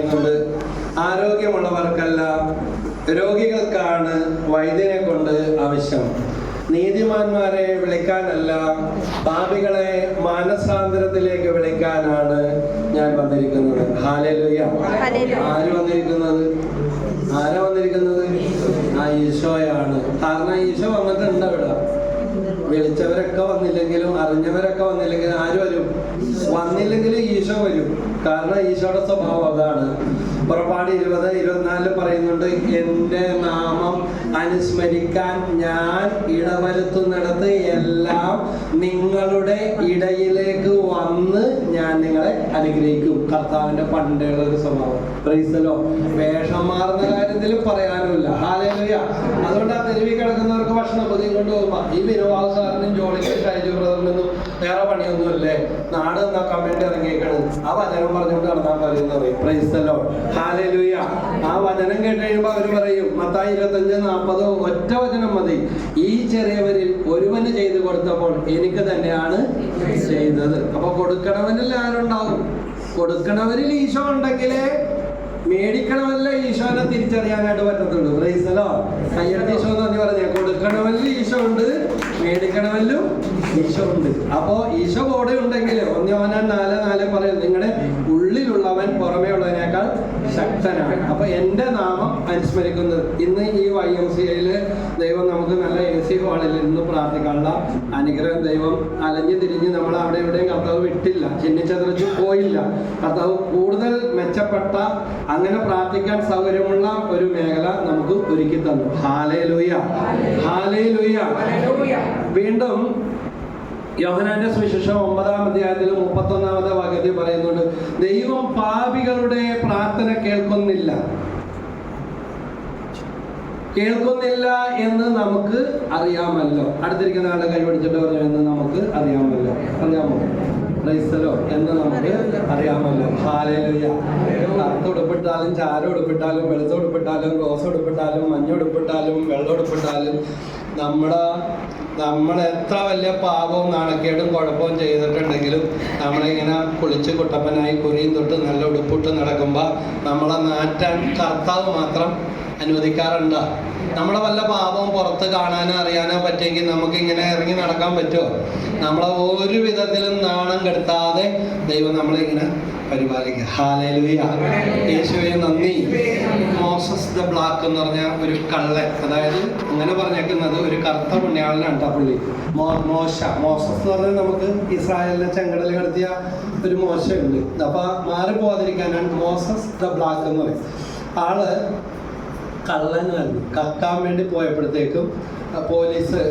പറയുന്നുണ്ട്. ആരോഗ്യമുള്ളവർക്കല്ല രോഗികൾക്കാണ് വൈദ്യനെ കൊണ്ട് ആവശ്യം. നീതിമാന്മാരെ വിളിക്കാനല്ല പാപികളെ മാനസാന്തരത്തിലേക്ക് വിളിക്കാനാണ് ഞാൻ വന്നിരിക്കുന്നത്. ഹാലലുയ. ആര് വന്നിരിക്കുന്നത്? ആരാ വന്നിരിക്കുന്നത്? ആ ഈശോയാണ്. കാരണം ഈശോ വന്നിട്ടുണ്ട് ഇവിടെ വിളിച്ചവരൊക്കെ വന്നില്ലെങ്കിലും അറിഞ്ഞവരൊക്കെ വന്നില്ലെങ്കിലും ആര് വരും? വന്നില്ലെങ്കിലും ഈശോ വരും. കാരണം ഈശോയുടെ സ്വഭാവം അതാണ്. പുറപ്പാട് ഇരുപത് ഇരുപത്തിനാലിൽ പറയുന്നുണ്ട് എന്റെ നാമം അനുസ്മരിക്കാൻ ഞാൻ ഇടവരുത്തുന്നിടത്ത് എല്ലാം നിങ്ങളുടെ ഇടയിലേക്ക് വന്ന് ഞാൻ നിങ്ങളെ അനുഗ്രഹിക്കും. കർത്താവിന്റെ പണ്ടുള്ള ഒരു സ്വഭാവം. പ്രൈസലോ വേഷം മാറുന്ന കാര്യത്തിൽ പറയാനുമില്ല. ഹാലേലുയ അതുകൊണ്ട് ആ തെരുവിൽ കിടക്കുന്നവർക്ക് ഭക്ഷണം പുതിയ കൊണ്ട് പോകുമ്പോ ഈ വിനോദ സാറിനും ജോലിക്ക് ഷൈജു ബ്രദറിനൊന്നും വേറെ പണിയൊന്നുമില്ലേ? നാട് നന്നാക്കാൻ വേണ്ടി ഇറങ്ങിയേക്കാണ്. ആ വചനം പറഞ്ഞുകൊണ്ട് നടന്നാൽ പറയുന്നത് പറയും. പ്രൈസലോ ഹാലേലുയ ആ വചനം കേട്ട് കഴിയുമ്പോൾ അവർ പറയും മത്തായി ഇരുപത്തഞ്ച് നാൽപ്പത് ഒറ്റ വചനം മതി. ഈ ചെറിയവരിൽ ഒരുവന് ചെയ്തു കൊടുത്തപ്പോൾ എനിക്ക് തന്നെയാണ് ചെയ്തത്. അപ്പൊ കൊടുക്കണവനിൽ ആരുണ്ടാവും? കൊടുക്കണവരിൽ ഈശോ ഉണ്ടെങ്കിലേ മേടിക്കണമല്ല ഈശോനെ തിരിച്ചറിയാനായിട്ട് പറ്റത്തുള്ളൂ. പ്രൈസലോ? കയ്യടി ഈശോ എന്ന് പറഞ്ഞു കൊടുക്കണമല്ല ഈശോ ഉണ്ട് മേടിക്കണമല്ലോ ഈശോ ഉണ്ട്. അപ്പോ ഈശോ കൂടെ ഉണ്ടെങ്കിൽ ഒന്നോനാൻ നാല് നാല് പറയും നിങ്ങളുടെ ഉള്ളിലുള്ളവൻ പുറമേ ഉള്ളതിനേക്കാൾ ശക്തനാണ്. അപ്പൊ എന്റെ നാമം അനുസ്മരിക്കുന്നത് ഇന്ന് ഈ വൈ എം സി ഐയിൽ ഇന്ന് പ്രാർത്ഥിക്കാനുള്ള അനുഗ്രഹം ദൈവം അലഞ്ഞു തിരിഞ്ഞ് നമ്മൾ അവിടെ എവിടെയും കർത്താവ് വിട്ടില്ല ചിന്നിച്ചതറിച്ച് പോയില്ല. കർത്താവ് കൂടുതൽ മെച്ചപ്പെട്ട അങ്ങനെ പ്രാർത്ഥിക്കാൻ സൗകര്യമുള്ള ഒരു മേഖല നമുക്ക് ഒരുക്കി തന്നു. ഹാലേ ലുയ ഹാലേ ലുയ വീണ്ടും യോഹനാന്റെ സുവിശേഷം ഒമ്പതാം അധ്യായത്തിൽ മുപ്പത്തൊന്നാമത്തെ വാക്യത്തിൽ പറയുന്നുണ്ട് ദൈവം പാപികളുടെ പ്രാർത്ഥന കേൾക്കുന്നില്ല. കേൾക്കുന്നില്ല എന്ന് നമുക്ക് അറിയാമല്ലോ. അടുത്തിരിക്കുന്ന ആളെ കൈപിടിച്ചിട്ട് പറഞ്ഞു എന്ന് നമുക്ക് അറിയാമല്ലോ. അറിയാമോ റൈസലോ എന്ന് നമുക്ക് അറിയാമല്ലോ. ഹാലേലുയ. കത്ത് ഉടുപ്പിട്ടാലും ചാര ഉടുപ്പിട്ടാലും വെളുത്ത ഉടുപ്പിട്ടാലും റോസ് ഉടുപ്പിട്ടാലും മഞ്ഞ ഉടുപ്പിട്ടാലും വെള്ളം ഉടുപ്പിട്ടാലും നമ്മുടെ നമ്മൾ എത്ര വലിയ പാപവും നാണക്കേടും കുഴപ്പവും ചെയ്തിട്ടുണ്ടെങ്കിലും നമ്മളിങ്ങനെ കുളിച്ച് കുട്ടപ്പനായി കുറിയും തൊട്ട് നല്ല ഉടുപ്പിട്ട് നടക്കുമ്പോൾ നമ്മളെ നാറ്റാൻ കർത്താവ് മാത്രം അനുവദിക്കാറുണ്ട്. നമ്മളെ വല്ല പാപവും പുറത്ത് കാണാനോ അറിയാനോ പറ്റിയെങ്കിൽ നമുക്ക് ഇങ്ങനെ ഇറങ്ങി നടക്കാൻ പറ്റുമോ? നമ്മളെ ഒരു വിധത്തിലും നാണം കെടുത്താതെ ദൈവം നമ്മളെ ഇങ്ങനെ പരിപാലിക്കുക. ഹാലലുയ യേശുവെ നന്ദി. മോസസ് ദ ബ്ലാക്ക് എന്ന് പറഞ്ഞ ഒരു കള്ളൻ അതായത് അങ്ങനെ പറഞ്ഞേക്കുന്നത് ഒരു കറുത്ത പുണ്യാളനാണ് പുള്ളി. മോശ മോസസ് എന്ന് പറഞ്ഞാൽ നമുക്ക് ഇസ്രായേലിനെ ചെങ്കടൽ കടത്തിയ ഒരു മോശമുണ്ട് അപ്പൊ മാറിപ്പോവാതിരിക്കാനാണ് മോസസ് ദ ബ്ലാക്ക് എന്ന് പറയും ആൾ കള്ളനായിരുന്നു കക്കാൻ വേണ്ടി പോയപ്പോഴത്തേക്കും പോലീസ്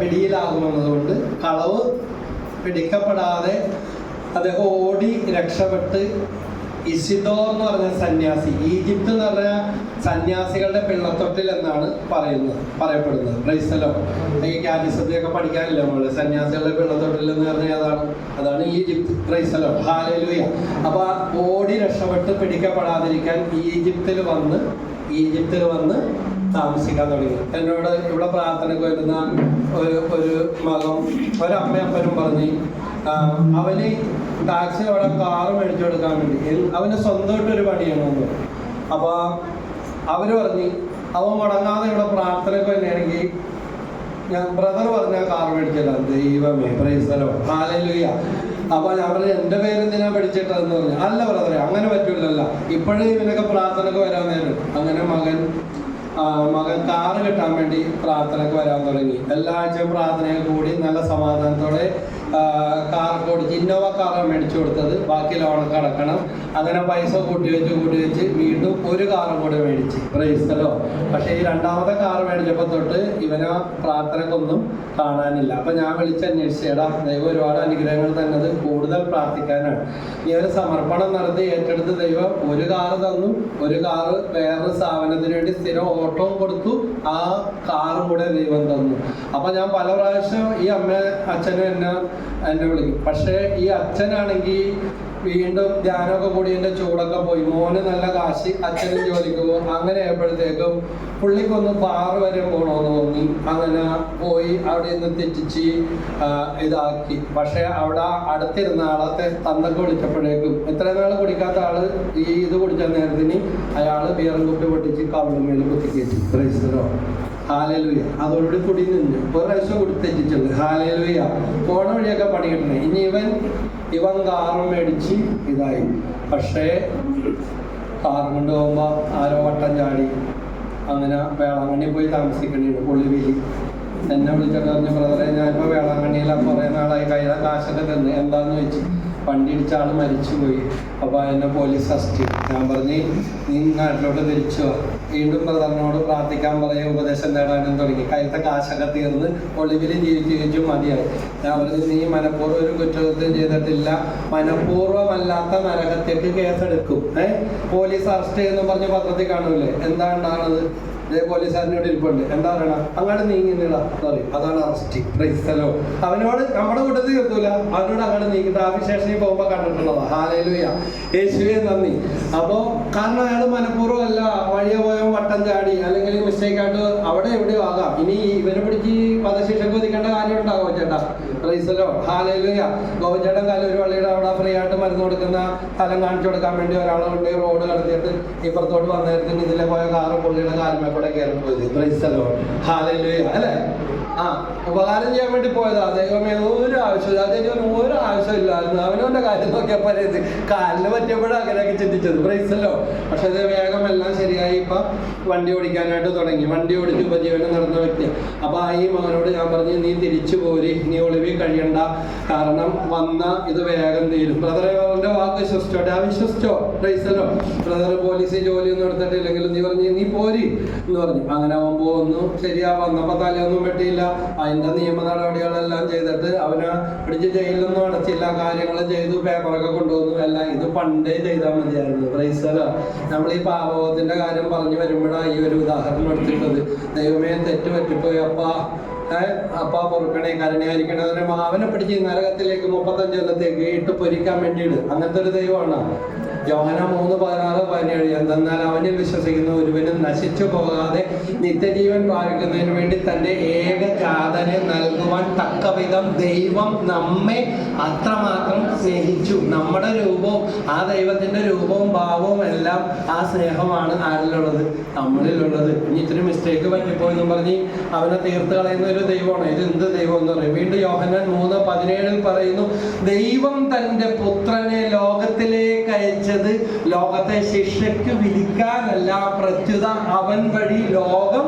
പിടിയിലാകുമെന്നതുകൊണ്ട് കളവ് പിടിക്കപ്പെടാതെ അദ്ദേഹം ഓടി രക്ഷപ്പെട്ട് ഇസിദോ എന്ന് പറഞ്ഞ സന്യാസി. ഈജിപ്ത് എന്ന് പറഞ്ഞ സന്യാസികളുടെ പിള്ളത്തൊട്ടിൽ എന്നാണ് പറയുന്നത് പറയപ്പെടുന്നത്. ക്രൈസ്തലോ ഈ പഠിക്കാനില്ല നമ്മൾ സന്യാസികളുടെ പിള്ളത്തൊട്ടിൽ എന്ന് പറഞ്ഞാൽ അതാണ്? അതാണ് ഈജിപ്ത്. ക്രൈസ്തലോ ഹാലലുയ. അപ്പൊ ഓടി രക്ഷപ്പെട്ട് പിടിക്കപ്പെടാതിരിക്കാൻ ഈജിപ്തിൽ വന്ന് ഈജിപ്തിൽ വന്ന് താമസിക്കാൻ തുടങ്ങി. എന്നോട് ഇവിടെ പ്രാർത്ഥനയ്ക്ക് വരുന്ന ഒരു ഒരു മകം ഒരമ്മയപ്പനും പറഞ്ഞ് അവന് ടാക്സി അവിടെ കാറ് മേടിച്ചു കൊടുക്കാൻ വേണ്ടി. അവന്റെ അവന് സ്വന്തമായിട്ട് ഒരു പണിയാണെന്ന് അപ്പൊ അവർ പറഞ്ഞു അവൻ മുടങ്ങാതെ ഇവിടെ പ്രാർത്ഥനയ്ക്ക് വരികയാണെങ്കിൽ ഞാൻ ബ്രദർ പറഞ്ഞ കാർ മേടിച്ചല്ലോ. ദൈവമേ പ്രൈസലോ ഹാലലുയ അപ്പൊ ഞാൻ പറഞ്ഞു എന്റെ പേര് എന്തിനാ പഠിച്ചിട്ടെന്ന് പറഞ്ഞു. അല്ല ബ്രദറെ അങ്ങനെ പറ്റില്ലല്ല ഇപ്പോഴും ഇവനൊക്കെ പ്രാർത്ഥനയ്ക്ക് വരാൻ നേരം. അങ്ങനെ മകൻ മകൻ കാറ് കിട്ടാൻ വേണ്ടി പ്രാർത്ഥനയ്ക്ക് വരാൻ തുടങ്ങി. എല്ലാ ആഴ്ചയും പ്രാർത്ഥനയിൽ കൂടി നല്ല സമാധാനത്തോടെ ആ, കൊടുത്ത് ഇന്നോവ കാറാണ് മേടിച്ചു കൊടുത്തത്. ബാക്കി ലോണൊക്കെ അടക്കണം. അങ്ങനെ പൈസ കൂട്ടി വെച്ച് കൂട്ടി വെച്ച് വീണ്ടും ഒരു കാറും കൂടെ മേടിച്ച്. പ്രൈസ്തലോ പക്ഷേ ഈ രണ്ടാമത്തെ കാർ മേടിച്ചപ്പോൾ തൊട്ട് ഇവനാ പ്രാർത്ഥനക്കൊന്നും കാണാനില്ല. അപ്പൊ ഞാൻ വിളിച്ച് അന്വേഷിച്ചേടാ ദൈവം ഒരുപാട് അനുഗ്രഹങ്ങൾ തന്നത് കൂടുതൽ പ്രാർത്ഥിക്കാനാണ്. ഈ ഒരു സമർപ്പണം നടത്തി ഏറ്റെടുത്ത് ദൈവം ഒരു കാറ് തന്നു. ഒരു കാറ് വേറൊരു സ്ഥാപനത്തിന് വേണ്ടി സ്ഥിരം ഓട്ടോ കൊടുത്തു. ആ കാറും കൂടെ ദൈവം തന്നു. അപ്പൊ ഞാൻ പല പ്രാവശ്യം ഈ അമ്മ അച്ഛനും എന്നെ എന്നെ വിളിക്കും. പക്ഷേ ഈ അച്ഛനാണെങ്കിൽ വീണ്ടും ധ്യാനമൊക്കെ കൂടി എന്റെ ചൂടൊക്കെ പോയി. മോന് നല്ല കാശി അച്ഛനും ജോലിക്കുമോ അങ്ങനെ ആയപ്പോഴത്തേക്കും പുള്ളിക്കൊന്ന് പാറ വരെ പോകണമെന്ന് തോന്നി. അങ്ങനെ പോയി അവിടെ നിന്ന് തെറ്റിച്ച് ഇതാക്കി. പക്ഷെ അവിടെ അടുത്തിരുന്ന ആളത്തെ തന്നൊക്കെ വിളിച്ചപ്പോഴേക്കും ഇത്ര നാൾ കുടിക്കാത്ത ആൾ ഈ ഇത് കുടിച്ച നേരത്തിന് അയാൾ ബിയറും കുപ്പി പൊട്ടിച്ച് കവിളുമേൽ കുത്തിക്കയറ്റി പ്രൈസറോ ഹാലലുയ. അതോടുകൂടി കൂടി നിന്ന്. ഒരു പ്രാവശ്യം കൂടി തെറ്റിച്ചുള്ളു ഹാലലുയ. പോണ വഴിയൊക്കെ പണി കിട്ടണേ. ഇനി ഇവൻ ഇവൻ കാറും മേടിച്ച് ഇതായി. പക്ഷേ കാറും കൊണ്ട് പോകുമ്പോ ആരോ വട്ടം ചാടി. അങ്ങനെ വേളാങ്കണ്ണി പോയി താമസിക്കണേണ് പുള്ളിവേലി എന്നെ വിളിച്ചിട്ട് പറഞ്ഞു ബ്രദറെ ഞാനിപ്പോ വേളാങ്കണ്ണിയില കുറെ നാളായി. കയ്യിലെ കാശൊക്കെ തന്നെ. എന്താന്ന് ചോദിച്ചു. വണ്ടി ഇടിച്ച ആൾ മരിച്ചുപോയി. അപ്പൊ എന്നെ പോലീസ് അറസ്റ്റ് ഞാൻ പറഞ്ഞു നീ നാട്ടിലോട്ട് തിരിച്ചു. വീണ്ടും ബ്രദറിനോട് പ്രാർത്ഥിക്കാൻ പറയും ഉപദേശം നേടാനും തുടങ്ങി. കയ്യിലത്തെ കാശൊക്കെ തീർന്ന് ഒളിവിൽ ജീവിച്ച് മതിയായി. ഞാൻ പറഞ്ഞു നീ മനഃപൂർവം ഒരു കുറ്റകൃത്യം ചെയ്തിട്ടില്ല. മനഃപൂർവമല്ലാത്ത നരകത്തേക്ക് കേസെടുക്കും. ഏഹ് പോലീസ് അറസ്റ്റ് ചെയ്യുന്നു പറഞ്ഞ് പത്രത്തിൽ കാണൂലേ? എന്താ ഉണ്ടാകുന്നത് ഇതേ പോലീസുകാരനോട് ഇരിപ്പുണ്ട്. എന്താ പറയണ? അങ്ങോട്ട് നീങ്ങുന്നില്ല നീളി. അതാണ് അറസ്റ്റ് അവനോട് നമ്മുടെ കൂട്ടത്തിൽ എത്തൂല. അവനോട് അങ്ങോട്ട് നീങ്ങി ട്രാഫിക് സ്റ്റേഷനിൽ പോകുമ്പോൾ കണ്ടിട്ടുള്ളതാ. ഹാലയിലൂയ യേശുവെ നന്ദി. അപ്പോ കാരണം അയാൾ മനഃപൂർവം അല്ല വഴിയെ പോയ വട്ടം ചാടി. അല്ലെങ്കിൽ മിസ്റ്റേക്ക് ആയിട്ട് അവിടെ എവിടെയോ ആകാം. ഇനി ഇവനെ പിടിച്ച് വധശിക്ഷക്ക് ഒതുക്കേണ്ട കാര്യം ഉണ്ടാവോ ചേട്ടാ? റൈസലോ? ഹാലയിലൂയ ഗോവിച്ചേട്ടൻ കാലം ഒരു പള്ളിയുടെ അവിടെ ഫ്രീ ആയിട്ട് മരുന്ന് കൊടുക്കുന്ന സ്ഥലം കാണിച്ചു കൊടുക്കാൻ വേണ്ടി ഒരാളുണ്ട് റോഡ് കടത്തിയിട്ട് ഇപ്പുറത്തോട്ട് വന്നേരത്തിന് ഇതിലെ പോയ കാറ് പുള്ളിയുടെ കാലുമേ കൂടെ കയറി പോയത്. പ്രൈസലോ ഹാലയിലുയ അല്ലേ? ആ ഉപകാരം ചെയ്യാൻ വേണ്ടി പോയതാ. ദൈവമേ ഒരു ആവശ്യമില്ല അദ്ദേഹം ഒരു ആവശ്യമില്ലായിരുന്നു അവനവന്റെ കാര്യം നോക്കിയപ്പോൾ കാലിന് പറ്റിയപ്പോഴും അങ്ങനെയൊക്കെ ചിന്തിച്ചത്. പ്രൈസല്ലോ പക്ഷെ അത് വേഗം എല്ലാം ശരിയായി. ഇപ്പൊ വണ്ടി ഓടിക്കാനായിട്ട് തുടങ്ങി. വണ്ടി ഓടിച്ച് ഉപജീവനം നടന്ന വ്യക്തി. അപ്പൊ ആ ഈ മകനോട് ഞാൻ പറഞ്ഞു നീ തിരിച്ചു പോരി. നീ ഒളിവിൽ കഴിയണ്ട. കാരണം വന്ന ഇത് വേഗം തീരും. ബ്രദറെ അവന്റെ വാക്ക് വിശ്വസിച്ചോ? ഡാ വിശ്വസിച്ചോ? പ്രൈസല്ലോ ബ്രദർ പോലീസ് ജോലിയൊന്നും എടുത്തിട്ടില്ലെങ്കിലും നീ പറഞ്ഞു നീ പോരി. എന്ന് പറഞ്ഞു. അങ്ങനെ അവൻ പോകുന്നു ശരിയാ വന്നപ്പോ തലയൊന്നും വെട്ടിയില്ല. അതിന്റെ നിയമ നടപടികളെല്ലാം ചെയ്തിട്ട് അവനെ പിടിച്ച് ജയിലൊന്നും അടച്ചില്ല. കാര്യങ്ങൾ ചെയ്തു പേപ്പറൊക്കെ കൊണ്ടുവന്നു. എല്ലാം ഇത് പണ്ടേ ചെയ്താൽ മതിയായിരുന്നു. പ്രൈസലോ നമ്മൾ ഈ പാവത്തിന്റെ കാര്യം പറഞ്ഞു വരുമ്പോഴാണ് ഈ ഒരു ഉദാഹരണം എടുത്തിട്ടത് ദൈവമേ തെറ്റ് പറ്റിപ്പോയി അപ്പാ. അപ്പ പൊറുക്കണേ കരുണയായിരിക്കണേ. മാവനെ പിടിച്ച് നരകത്തിലേക്ക് മുപ്പത്തഞ്ച് കൊല്ലത്തേക്ക് ഇട്ട് പൊരിക്കാൻ വേണ്ടിയിട്ട് അങ്ങനത്തെ ഒരു ദൈവമാണ്. യോഹന മൂന്ന് പതിനാറ് പതിനേഴ്. എന്തെന്നാൽ അവനിൽ വിശ്വസിക്കുന്ന ഒരുവനും നശിച്ചു പോകാതെ നിത്യജീവൻ പ്രാപിക്കുന്നതിന് വേണ്ടി തന്റെ ഏകജാതനെ നൽകുവാൻ തക്കവിധം ദൈവം നമ്മെ അത്രമാത്രം സ്നേഹിച്ചു. നമ്മുടെ രൂപവും ആ ദൈവത്തിന്റെ രൂപവും ഭാവവും എല്ലാം ആ സ്നേഹമാണ് ആരിലുള്ളത്? നമ്മളിലുള്ളത്. ഇനി ഇത്തിരി മിസ്റ്റേക്ക് പറ്റിപ്പോയെന്നും പറഞ്ഞ് അവനെ തീർത്ത് കളയുന്ന ഒരു ദൈവമാണ്. ഇത് എന്ത് ദൈവം എന്ന് പറയും? വീണ്ടും യോഹന്നാൻ മൂന്ന് പതിനേഴിൽ പറയുന്നു ദൈവം തന്റെ പുത്രനെ ലോകത്തിലേക്ക് അയച്ചത് ലോകത്തെ ശിക്ഷയ്ക്ക് വിധിക്കാനല്ല പ്രത്യുത അവൻ വഴി ലോകം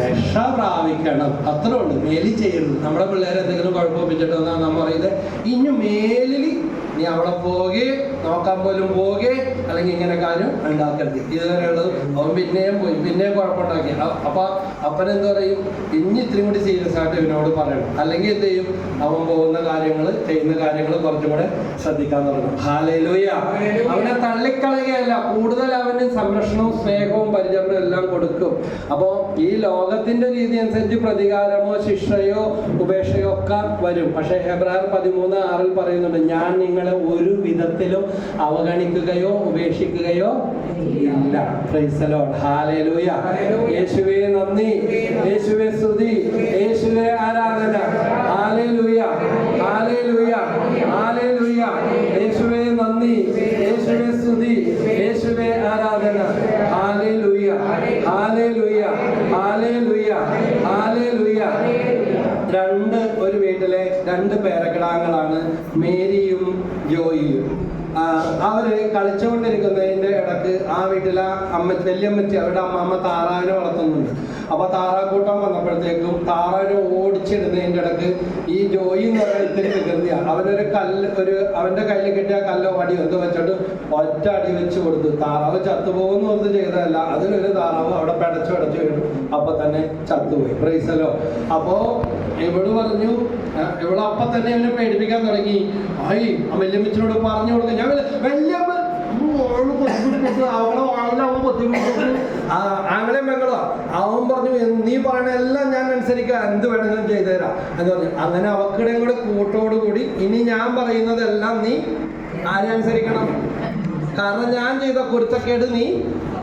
രക്ഷ പ്രാപിക്കണം. അത്രേ ഉള്ളൂ. മേലിൽ ചെയ്യരുത്. നമ്മുടെ പിള്ളേരെ എന്തെങ്കിലും കുഴപ്പമിച്ചിട്ട് വന്നാൽ നമ്മൾ പറയുന്നത്. ഇനി മേലിൽ നീ അവിടെ പോകെ നോക്കാൻ പോലും പോകെ അല്ലെങ്കിൽ ഇങ്ങനെ കാര്യം ഉണ്ടാക്കരുത്. ഇതുവരെയുള്ളത് അവൻ പിന്നെയും പോയി പിന്നെയും കുഴപ്പമുണ്ടാക്കി. അപ്പൊ അപ്പൻ എന്ത് പറയും? ഇനി ഇത്രയും കൂടി സീരിയസ് ആയിട്ട് ഇവനോട് പറയണം. അല്ലെങ്കിൽ എന്ത് ചെയ്യും? അവൻ പോകുന്ന കാര്യങ്ങൾ ചെയ്യുന്ന കാര്യങ്ങൾ കുറച്ചും കൂടെ ശ്രദ്ധിക്കാൻ തുടങ്ങും. ഹാലയിലൂയ അവനെ തള്ളിക്കളയുകയല്ല. കൂടുതൽ അവന് സംരക്ഷണവും സ്നേഹവും പരിചരണവും എല്ലാം കൊടുക്കും. അപ്പോൾ ഈ ലോകത്തിന്റെ രീതി അനുസരിച്ച് പ്രതികാരമോ ശിക്ഷയോ ഉപേക്ഷയോ ഒക്കെ വരും. പക്ഷെ ഹെബ്രാർ പതിമൂന്ന് ആറിൽ പറയുന്നുണ്ട് ഞാൻ നിങ്ങളെ ഒരു വിധത്തിലും അവഗണിക്കുകയോ ഉപേക്ഷിക്കുകയോ ഇല്ല. യേശുവേ നന്ദി. യേശുവേ സ്തുതി യേശുവേ ആരാധന ഹാലേലൂയ ഹാലേലൂയ ഹാലേലൂയ യേശുവേ നന്ദി യേശുവേ സ്തുതി യേശുവേ ആരാധന ഹാലേലൂയ ഹാലേലൂയ ഹാലേലൂയ ഹാലേലൂയ രണ്ട് ഒരു വീട്ടിലെ രണ്ട് പേരക്കിടാങ്ങളാണ് മേരിയും ജോയിയും ആ, അവർ ഇടയ്ക്ക് ആ വീട്ടിലെ അമ്മ വല്യമ്മച്ചി അവരുടെ അമ്മമ്മ താറാവിനെ വളർത്തുന്നുണ്ട്. അപ്പൊ താറാക്കൂട്ടം വന്നപ്പോഴത്തേക്കും താറാവിനെ ഓടിച്ചിടുന്നതിന്റെ ഇടയ്ക്ക് ഈ ജോയി എന്ന് പറയുന്ന ഇത്തിരി വികൃതിയാണ് അവനൊരു കല്ല് ഒരു അവന്റെ കയ്യിൽ കിട്ടിയ കല്ലോ അടി എന്ത് വെച്ചിട്ട് ഒറ്റ അടി വെച്ച് കൊടുത്തു താറാവ് ചത്തുപോകുന്ന ഓർത്ത് ചെയ്തതല്ല അതിലൊരു താറാവ് അവിടെ പെടച്ചു പെടച്ചു വീണു. അപ്പൊ തന്നെ ചത്തുപോയി. പ്രൈസലോ. അപ്പോ ഇവൾ പറഞ്ഞു ഇവൾ അപ്പൊ തന്നെ ഇവനെ പേടിപ്പിക്കാൻ തുടങ്ങി. ആയി വല്യമ്മച്ചിനോട് പറഞ്ഞു കൊടുക്കും. ഞാൻ ഉം, ബുദ്ധിമുട്ട് അവളെ അവൻ പറഞ്ഞു നീ പറയണ എല്ലാം ഞാൻ അനുസരിക്ക എന്ത് വേണമെങ്കിലും ചെയ്തു തരാം എന്ന് പറഞ്ഞു. അങ്ങനെ അവക്കിടെയും കൂടെ കൂട്ടോടുകൂടി ഇനി ഞാൻ പറയുന്നതെല്ലാം നീ ആരനുസരിക്കണം കാരണം ഞാൻ ചെയ്ത കുരുത്തക്കേട് നീ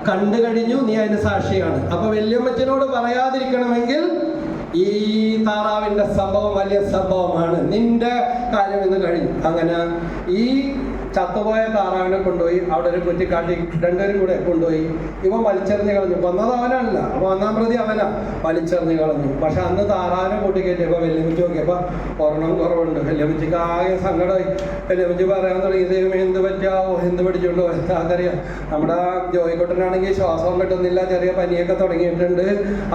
കണ്ടു കഴിഞ്ഞു. നീ അതിന് സാക്ഷിയാണ്. അപ്പൊ വല്യമ്മച്ചനോട് പറയാതിരിക്കണമെങ്കിൽ ഈ താറാവിന്റെ സംഭവം വലിയ സംഭവമാണ്. നിന്റെ കാര്യം ഇന്ന് കഴിഞ്ഞു. അങ്ങനെ ഈ ചത്തുപോയ താറാവിനെ കൊണ്ടുപോയി അവിടെ ഒരു കുറ്റിക്കാട്ടി രണ്ടുപേരും കൂടെ കൊണ്ടുപോയി. ഇവ വലിച്ചെറിഞ്ഞ് കളഞ്ഞു. വന്നത് അവനല്ല. അപ്പൊ ഒന്നാം പ്രതി അവനാ. വലിച്ചെറിഞ്ഞ് കളഞ്ഞു. പക്ഷെ അന്ന് താറാവിനെ കൂട്ടിക്കയറ്റിയപ്പോ വെല്ലുമിച്ച് നോക്കിയപ്പോ ഒരെണ്ണം കുറവുണ്ട്. വെല്ലുമിച്ചിക്ക് ആകെ സങ്കടമായി. വെല്ലുമിച്ച് പറയാൻ തുടങ്ങി ദൈവം എന്ത് പറ്റാവോ എന്ത് പിടിച്ചുണ്ടോ? എന്താണെന്നറിയാം. നമ്മുടെ ജോയിക്കോട്ടനാണെങ്കിൽ ശ്വാസവും കിട്ടുന്നില്ല. ചെറിയ പനിയൊക്കെ തുടങ്ങിയിട്ടുണ്ട്.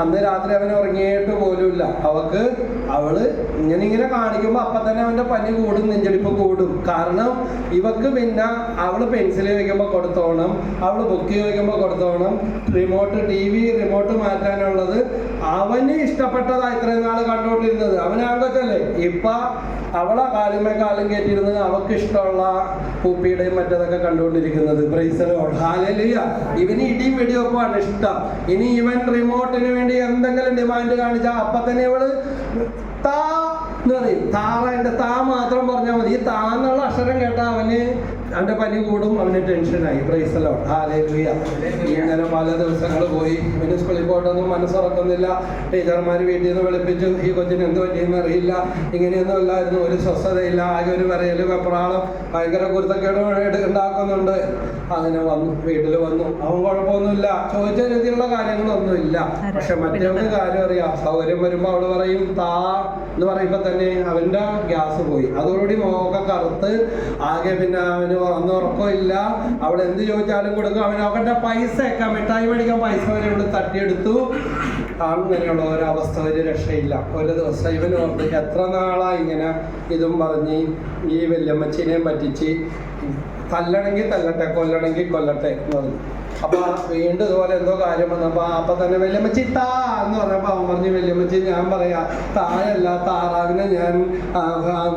അന്ന് രാത്രി അവൻ ഉറങ്ങിയിട്ട് പോലുമില്ല അവക്ക് അവൾ ഇങ്ങനെ ഇങ്ങനെ കാണിക്കുമ്പോ അപ്പൊ തന്നെ അവന്റെ പനി കൂടും നെഞ്ചടിപ്പ് കൂടും. കാരണം ഇവക്ക് പിന്നെ അവൾ പെൻസിൽ ചോദിക്കുമ്പോൾ കൊടുത്തോണം അവൾ ബുക്ക് ചോദിക്കുമ്പോൾ കൊടുത്തോണം. റിമോട്ട് ടി വി റിമോട്ട് മാറ്റാനുള്ളത് അവന് ഇഷ്ടപ്പെട്ടതാ ഇത്രയും നാൾ കണ്ടുകൊണ്ടിരുന്നത് അവനാകത്തല്ലേ ഇപ്പൊ അവളെ കാലുമേ കാലും കയറ്റിയിരുന്നത് അവൾക്ക് ഇഷ്ടമുള്ള പൂപ്പിയുടെയും മറ്റതൊക്കെ കണ്ടുകൊണ്ടിരിക്കുന്നത് ഇവന് ഇടിയും വെടിവെപ്പാണ് ഇഷ്ടം. ഇനി ഇവൻ റിമോട്ടിന് വേണ്ടി എന്തെങ്കിലും ഡിമാൻഡ് കാണിച്ചാൽ അപ്പൊ തന്നെ ഇവൾ താ പറയും താറ എന്റെ താ മാത്രം പറഞ്ഞാൽ മതി. ഈ താ എന്നുള്ള അക്ഷരം കേട്ടാൽ അവന് അവന്റെ പനി കൂടും അവന് ടെൻഷനായി പ്രൈസലോ ഹാലേലുയ ഇങ്ങനെ പല ദിവസങ്ങൾ പോയി. പിന്നെ സ്കൂളിൽ പോയിട്ടൊന്നും മനസ്സുറക്കുന്നില്ല. ടീച്ചർമാർ വീട്ടിൽ നിന്ന് വിളിപ്പിച്ചു. ഈ കൊച്ചിന് എന്ത് പറ്റിയെന്ന് അറിയില്ല. ഇങ്ങനെയൊന്നും അല്ലായിരുന്നു. ഒരു സ്വസ്ഥതയില്ല. ആകെ ഒരു പറയൽ വെപ്രാളം. ഭയങ്കര കുരുത്തക്കേട് ഉണ്ടാക്കുന്നുണ്ട്. അങ്ങനെ വന്നു. വീട്ടിൽ വന്നു. അവൻ കുഴപ്പമൊന്നുമില്ല. ചോദിച്ച രീതിയിലുള്ള കാര്യങ്ങളൊന്നുമില്ല. പക്ഷെ മറ്റൊരു കാര്യം അറിയാം. സൗകര്യം വരുമ്പോൾ അവൾ പറയും താ എന്ന് പറയുമ്പോ തന്നെ അവന്റെ ഗ്യാസ് പോയി. അതോടുകൂടി മോക്കെ കറുത്ത്. ആകെ പിന്നെ അവന് അന്ന് ഉറക്കമില്ല അവൾ എന്ത് ചോദിച്ചാലും കൊടുക്കും. അവൻ പൈസ ഒക്കെ മിഠായി മേടിക്കാൻ പൈസ വരെ ഇവിടെ തട്ടിയെടുത്തു. അങ്ങനെയുള്ള ഒരവസ്ഥ ഒരു രക്ഷയില്ല. ഒരു ദിവസം ഇവന് ഓർത്ത് എത്ര നാളാ ഇങ്ങനെ ഇതും പറഞ്ഞ് ഈ വല്യമ്മച്ചിനെയും പറ്റിച്ച് തല്ലണമെങ്കിൽ തല്ലട്ടെ കൊല്ലണമെങ്കിൽ കൊല്ലട്ടെ എന്ന് പറഞ്ഞു. അപ്പൊ വീണ്ടും ഇതുപോലെ എന്തോ കാര്യം വന്നപ്പോ അപ്പൊ തന്നെ വല്യമ്മച്ചി താ എന്ന് പറഞ്ഞപ്പോ അവൻ പറഞ്ഞു വല്യമ്മച്ചി ഞാൻ പറയാ താഴല്ല താറാവിനെ ഞാൻ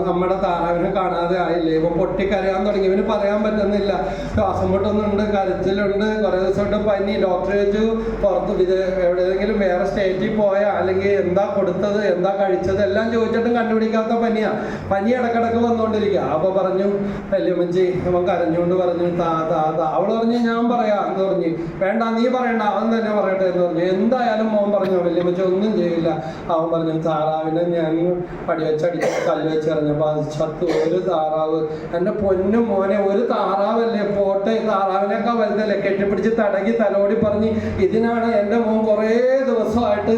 നമ്മുടെ താറാവിനെ കാണാതെ ആയില്ലേ? ഇവൻ പൊട്ടിക്കരയാൻ തുടങ്ങി. ഇവന് പറയാൻ പറ്റുന്നില്ല. ശ്വാസം മുട്ടുന്നുണ്ട് കരച്ചിലുണ്ട്. കുറെ ദിവസമായിട്ട് പനി. ഡോക്ടർ ചോദിച്ചു പുറത്ത് എവിടെയെങ്കിലും വേറെ സ്റ്റേറ്റിൽ പോയാ? അല്ലെങ്കിൽ എന്താ കൊടുത്തത്? എന്താ കഴിച്ചത്? എല്ലാം ചോദിച്ചിട്ടും കണ്ടുപിടിക്കാത്ത പനിയാ. പനി ഇടക്കിടക്ക് വന്നുകൊണ്ടിരിക്കുക അപ്പൊ പറഞ്ഞു വല്യമ്മച്ചി അവൻ കരഞ്ഞുകൊണ്ട് പറഞ്ഞു താ താ താ. അവൾ പറഞ്ഞു ഞാൻ പറയാ എന്ന് പറഞ്ഞു. വേണ്ട നീ പറയണ്ട അവൻ തന്നെ പറയട്ടെ എന്ന് പറഞ്ഞു. എന്തായാലും മോൻ പറഞ്ഞു വല്യമ്മച്ചി ഒന്നും ചെയ്യില്ല. അവൻ പറഞ്ഞു താറാവിനെ ഞാൻ പടി വെച്ചടിച്ച് കല്ല് വെച്ച് എറിഞ്ഞപ്പോ അത് ചത്തു. ഒരു താറാവ് എന്റെ പൊന്നു മോനെ ഒരു താറാവല്ലേ പോട്ടെ താറാവിനൊക്കെ വലുതല്ലേ? കെട്ടിപ്പിടിച്ച് തടകി തലോടി പറഞ്ഞ് ഇതിനാണ് എന്റെ മോൻ കുറേ ദിവസമായിട്ട്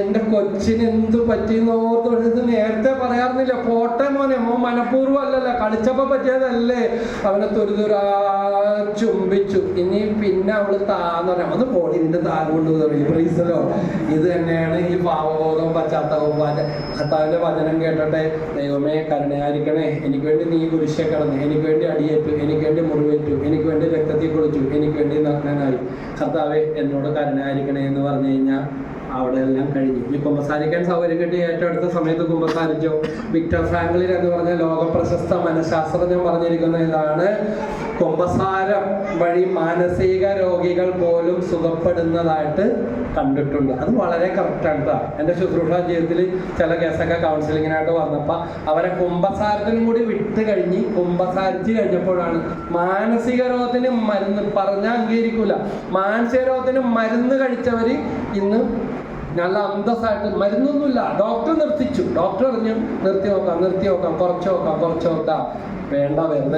എന്റെ കൊച്ചിന് എന്ത് പറ്റിയെന്ന് ഓർത്തോണ്ട് നേരത്തെ പറയാറുന്നില്ല. പോട്ടെ മോനെ മോൻ മനഃപൂർവം അല്ലല്ലോ കളിച്ചപ്പോ പറ്റിയതല്ലേ? അവനെ തുരുതുരാ ചുംബിച്ചു. ഇനി പിന്നെ അവൾ താന്ന് പറയാം അത് പോടി താരം കൊണ്ട് തുടങ്ങി പ്രീസലോ ഇത് തന്നെയാണ് ഈ പാവബോധവും പശ്ചാത്തലവും ഭർത്താവിന്റെ വചനം കേട്ടട്ടെ ദൈവമേ കരുണയായിരിക്കണേ. എനിക്ക് വേണ്ടി നീ കുരിശെ കടന്നു എനിക്ക് വേണ്ടി അടിയേറ്റു എനിക്ക് വേണ്ടി മുറിവേറ്റു എനിക്ക് വേണ്ടി രക്തത്തിൽ കുളിച്ചു എനിക്ക് വേണ്ടി നഗ്നനായി. കർത്താവെ എന്നോട് കരുണയായിരിക്കണേ എന്ന് പറഞ്ഞു കഴിഞ്ഞാൽ അവിടെ എല്ലാം കഴിഞ്ഞു. ഇനി കുമ്പസാരിക്കാൻ സൗകര്യം കിട്ടി ഏറ്റവും അടുത്ത സമയത്ത് കുമ്പസാരിച്ചു? വിക്ടർ ഫ്രാങ്ക്ലിൻ എന്ന് പറഞ്ഞ ലോക പ്രശസ്ത മനഃശാസ്ത്രജ്ഞൻ പറഞ്ഞിരിക്കുന്ന ഇതാണ്. കുമ്പസാരം വഴി മാനസിക രോഗികൾ പോലും സുഖപ്പെടുന്നതായിട്ട് കണ്ടിട്ടുണ്ട്. അത് വളരെ കറക്റ്റാണ് എന്റെ ശുശ്രൂഷ ജീവിതത്തിൽ ചില കേസൊക്കെ കൗൺസിലിങ്ങിനായിട്ട് വന്നപ്പോൾ അവരെ കുമ്പസാരത്തിനും കൂടി വിട്ട് കഴിഞ്ഞ് കുമ്പസാരിച്ച് കഴിഞ്ഞപ്പോഴാണ് മാനസിക രോഗത്തിന് മരുന്ന് പറഞ്ഞാൽ അംഗീകരിക്കൂല. മാനസിക രോഗത്തിന് മരുന്ന് കഴിച്ചവർ ഇന്ന് നല്ല അന്തസ്സായിട്ട് മരുന്നൊന്നുമില്ല. ഡോക്ടർ നിർത്തിച്ചു. ഡോക്ടർ പറഞ്ഞു നിർത്തി നോക്കാം നിർത്തി നോക്കാം കുറച്ച് നോക്കാം കുറച്ച് നോക്കാം. വേണ്ട വെറുതെ